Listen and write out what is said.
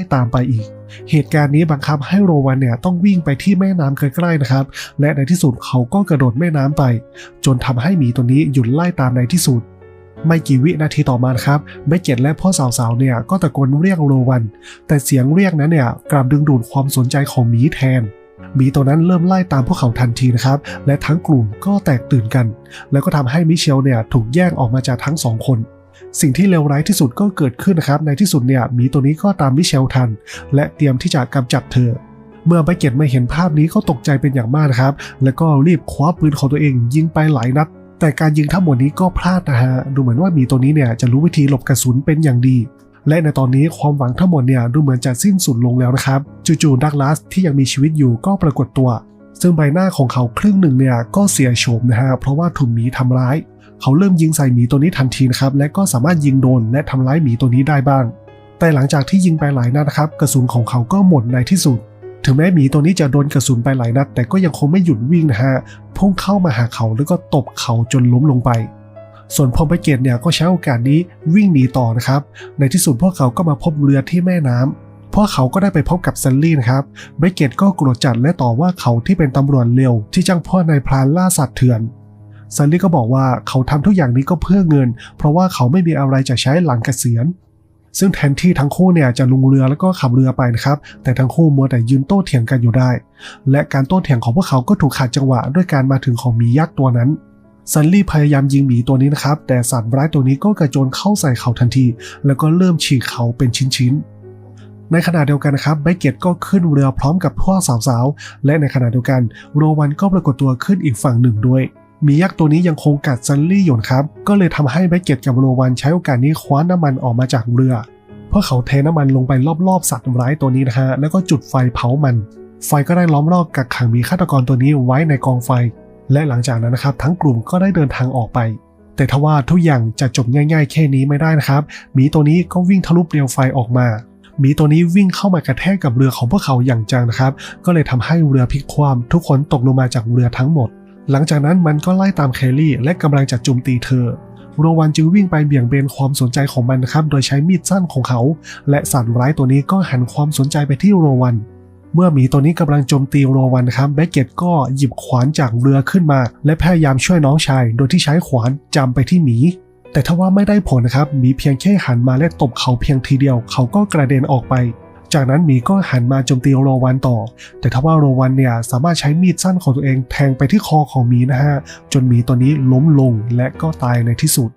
ล่ตามไปอีก เหตุการณ์นี้บังคับให้โรวันเนี่ยต้องวิ่งไปที่แม่น้ำใกล้ๆนะครับ และในที่สุดเขาก็กระโดดแม่น้ำไป จนทำให้หมีตัวนี้หยุดไล่ตามในที่สุด ไม่กี่วินาทีต่อมาครับเบเกตและพ่อสาวๆเนี่ยก็ตะโกนเรียกโรวัน แต่เสียงเรียกนั้นเนี่ยกลับดึงดูดความสนใจของหมีแทนหมีตัวนั้นเริ่มไล่ตามพวกเขาทันทีนะครับ และทั้งกลุ่มก็แตกตื่นกัน แล้วก็ทำให้มิเชลเนี่ยถูกแยกออกมาจากทั้งสองคน สิ่งที่เลวร้ายที่สุดก็เกิดขึ้นนะครับ ในที่สุดเนี่ยหมีตัวนี้ก็ตามมิเชลทัน และเตรียมที่จะกำจัดเธอ เมื่อไบเกตมาเห็นภาพนี้ก็ตกใจเป็นอย่างมากนะครับ แล้วก็รีบคว้าปืนของตัวเอง ยิงไปหลายนัด แต่การยิงทั้งหมดนี้ก็พลาดนะฮะ ดูเหมือนว่าหมีตัวนี้เนี่ยจะรู้วิธีหลบกระสุนเป็นอย่างดี และในตอนนี้ความหวังทั้งหมดเนี่ยดูเหมือนจะสิ้นสุดลงแล้วนะครับ จู่ๆดักลาสที่ยังมีชีวิตอยู่ก็ปรากฏตัว ซึ่งใบหน้าของเขาครึ่งหนึ่งเนี่ยก็เสียโฉมนะฮะเพราะว่าถูกหมีทำร้าย เขาเริ่มยิงใส่หมีตัวนี้ทันทีนะครับและก็สามารถยิงโดนและทำร้ายหมีตัวนี้ได้บ้าง แต่หลังจากที่ยิงไปหลายนัดนะครับกระสุนของเขาก็หมดในที่สุด ถึงแม้หมีตัวนี้จะโดนกระสุนไปหลายนัด แต่ก็ยังคงไม่หยุดวิ่งนะฮะพุ่งเข้ามาหาเขาแล้วก็ตบเขาจนล้มลงไปส่วนพอมไปเกตเนี่ยก็ใช้โอกาสนี้วิ่งหนีต่อนะครับ ในที่สุดพวกเขาก็มาพบเรือที่แม่น้ำ พวกเขาก็ได้ไปพบกับซันลี่นะครับเบเกตก็โกรธจัดและต่อว่าเขาที่เป็นตำรวจเร็ว ที่จ้างพ่อนายพรานล่าสัตว์เถื่อนซันลี่ก็บอกว่าเขาทำทุกอย่างนี้ก็เพื่อเงิน เพราะว่าเขาไม่มีอะไรจะใช้หลังเกษียณซึ่งแทนที่ทั้งคู่เนี่ยจะลงเรือแล้วก็ขับเรือไปนะครับ แต่ทั้งคู่มัวแต่ยืนโต้เถียงกันอยู่ได้ และการโต้เถียงของพวกเขาก็ถูกขัดจังหวะด้วยการมาถึงของหมียักษ์ตัวนั้นซันลี่พยายามยิงหมีตัวนี้นะครับ แต่สัตว์ร้ายตัวนี้ก็กระโจนเข้าใส่เขาทันที แล้วก็เริ่มฉีกเขาเป็นชิ้นๆ ในขณะเดียวกันนะครับไบเกตก็ขึ้นเรือพร้อมกับพวกสาวๆ และในขณะเดียวกัน โรวันก็ปรากฏตัวขึ้นอีกฝั่งหนึ่งด้วยมียักษ์ตัวนี้ยังคงกัดซันลี่อยู่นครับ ก็เลยทำให้ไบเกตกับโรวันใช้โอกาสนี้คว้าน้ำมันออกมาจากเรือ เพราะเขาเทน้ำมันลงไปรอบๆสัตว์ร้ายตัวนี้นะฮะ แล้วก็จุดไฟเผามัน ไฟก็ได้ล้อมรอบกักขังมีฆาตกรตัวนี้ไว้ในกองไฟ และหลังจากนั้นนะครับ ทั้งกลุ่มก็ได้เดินทางออกไป แต่ทว่าทุกอย่างจะจบง่าย ๆ แค่นี้ไม่ได้นะครับ หมีตัวนี้ก็วิ่งทะลุเปลวไฟออกมา หมีตัวนี้วิ่งเข้ามากระแทกกับเรือของพวกเขาอย่างจังนะครับ ก็เลยทำให้เรือพลิกคว่ำทุกคนตกลงมาจากเรือทั้งหมด หลังจากนั้นมันก็ไล่ตามเคลลี่ และกำลังจะโจมตีเธอโรวันจึงวิ่งไปเบี่ยงเบนความสนใจของมันนะครับ โดยใช้มีดสั้นของเขา และสัตว์ร้ายตัวนี้ก็หันความสนใจไปที่โรวัน เมื่อหมีตัวนี้กำลังโจมตีโรวันนะครับเบเกตก็หยิบขวานจากเรือขึ้นมา และพยายามช่วยน้องชาย โดยที่ใช้ขวานจำไปที่หมี แต่ถ้าว่าไม่ได้ผลนะครับหมีเพียงแค่หันมาและตบเขาเพียงทีเดียว เขาก็กระเด็นออกไป จากนั้นหมีก็หันมาโจมตีโรวันต่อ แต่ถ้าว่าโรวันเนี่ยสามารถใช้มีดสั้นของตัวเองแทงไปที่คอของหมีนะฮะจนหมีตัวนี้ล้มลงและก็ตายในที่สุด